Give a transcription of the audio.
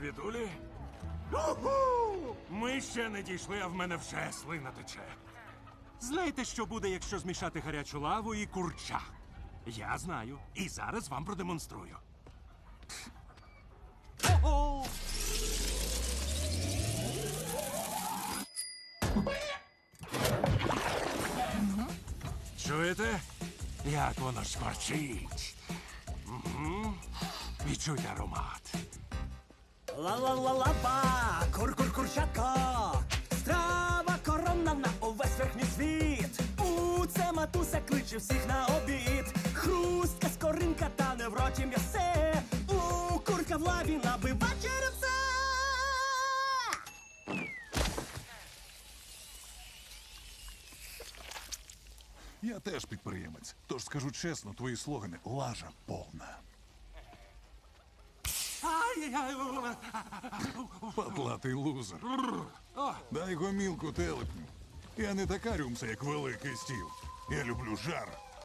привітулі. Уху! Ми ще не дійшли, а в мене вже слина тече. Знаєте, що буде, якщо змішати гарячу лаву і курча? Я знаю. І зараз вам продемонструю. Ого! Чуєте? Як воно шкварчить? Угу. Відчуйте аромат. Ла-ла-ла-ла-ба, кур-кур-курчатко, страва коронна на увесь верхній світ. У це матуся кличе всіх на обід. Хрустка, скоринка та неврочі м'ясе. У курка в лаві набива черевце. Я теж підприємець. Тож скажу чесно, твої слогани лажа повна. Патлатий лузер. Дай гомілку телепню. Я не така рюмса, як великий стіл. Я люблю жар,